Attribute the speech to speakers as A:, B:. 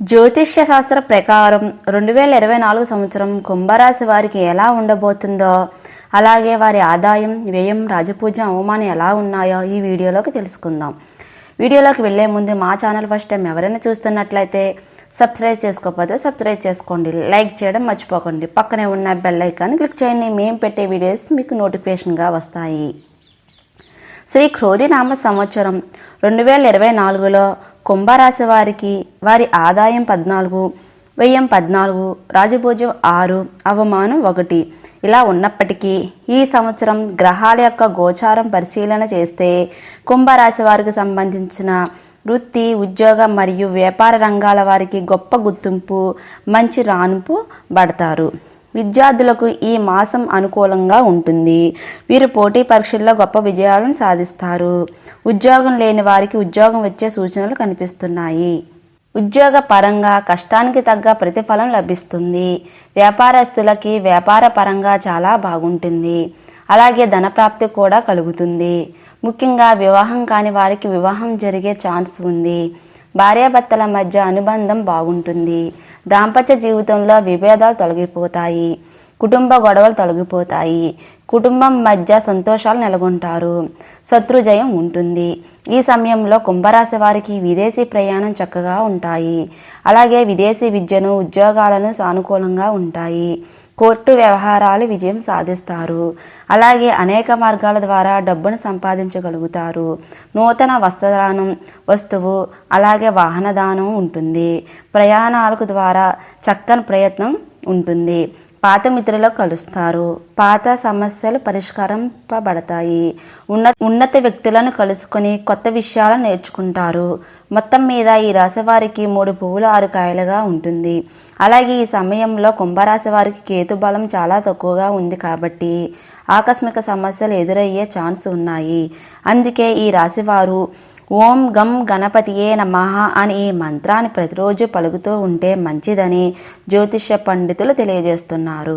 A: జ్యోతిష్య శాస్త్ర ప్రకారం రెండు వేల ఇరవై నాలుగు సంవత్సరం కుంభరాశి వారికి ఎలా ఉండబోతుందో అలాగే వారి ఆదాయం వ్యయం రాజపూజ అవమానం ఎలా ఉన్నాయో ఈ వీడియోలోకి తెలుసుకుందాం. వీడియోలోకి వెళ్ళే ముందు మా ఛానల్ ఫస్ట్ టైం ఎవరైనా చూస్తున్నట్లయితే సబ్స్క్రైబ్ చేసుకోకపోతే సబ్స్క్రైబ్ చేసుకోండి. లైక్ చేయడం మర్చిపోకండి. పక్కనే ఉన్న బెల్ ఐకాన్ క్లిక్ చేయండి. మేము పెట్టే వీడియోస్ మీకు నోటిఫికేషన్గా వస్తాయి. శ్రీ క్రోధినామ సంవత్సరం. రెండు వేల ఇరవై నాలుగులో కుంభరాశి వారికి వారి ఆదాయం పద్నాలుగు వ్యయం పద్నాలుగు రాజభోజం ఆరు అవమానం ఒకటి. ఇలా ఉన్నప్పటికీ ఈ సంవత్సరం గ్రహాల యొక్క గోచారం పరిశీలన చేస్తే కుంభరాశి వారికి సంబంధించిన వృత్తి ఉద్యోగ మరియు వ్యాపార రంగాల వారికి గొప్ప గుర్తింపు మంచి రానుపు పడతారు. విద్యార్థులకు ఈ మాసం అనుకూలంగా ఉంటుంది. వీరు పోటీ పరీక్షల్లో గొప్ప విజయాలను సాధిస్తారు. ఉద్యోగం లేని వారికి ఉద్యోగం వచ్చే సూచనలు కనిపిస్తున్నాయి. ఉద్యోగ పరంగా కష్టానికి తగ్గ ప్రతిఫలం లభిస్తుంది. వ్యాపారస్తులకి వ్యాపార పరంగా చాలా బాగుంటుంది. అలాగే ధనప్రాప్తి కూడా కలుగుతుంది. ముఖ్యంగా వివాహం కాని వారికి వివాహం జరిగే ఛాన్స్ ఉంది. భార్యాభర్తల మధ్య అనుబంధం బాగుంటుంది. దాంపత్య జీవితంలో విభేదాలు తొలగిపోతాయి. కుటుంబ గొడవలు తొలగిపోతాయి. కుటుంబం మధ్య సంతోషాలు నెలకొంటారు. శత్రుజయం ఉంటుంది. ఈ సమయంలో కుంభరాశి వారికి విదేశీ ప్రయాణం చక్కగా ఉంటాయి. అలాగే విదేశీ విద్యను ఉద్యోగాలను సానుకూలంగా ఉంటాయి. కోర్టు వ్యవహారాలు విజయం సాధిస్తారు. అలాగే అనేక మార్గాల ద్వారా డబ్బును సంపాదించగలుగుతారు. నూతన వస్త్రదానం వస్తువు అలాగే వాహనదానం ఉంటుంది. ప్రయాణాలకు ద్వారా చక్కని ప్రయత్నం ఉంటుంది. పాత మిత్రులకు కలుస్తారు. పాత సమస్యలు పరిష్కారంపబడతాయి. ఉన్న ఉన్నత వ్యక్తులను కలుసుకొని కొత్త విషయాలు నేర్చుకుంటారు. మొత్తం మీద ఈ రాశి వారికి మూడు పువ్వులు ఆరు కాయలుగా ఉంటుంది. అలాగే ఈ సమయంలో కుంభరాశి వారికి కేతు బలం చాలా తక్కువగా ఉంది కాబట్టి ఆకస్మిక సమస్యలు ఎదురయ్యే ఛాన్స్ ఉన్నాయి. అందుకే ఈ రాశివారు ఓం గం గణపతియే నమః అని ఈ మంత్రాన్ని ప్రతిరోజు పలుకుతూ ఉంటే మంచిదని జ్యోతిష పండితులు తెలియజేస్తున్నారు.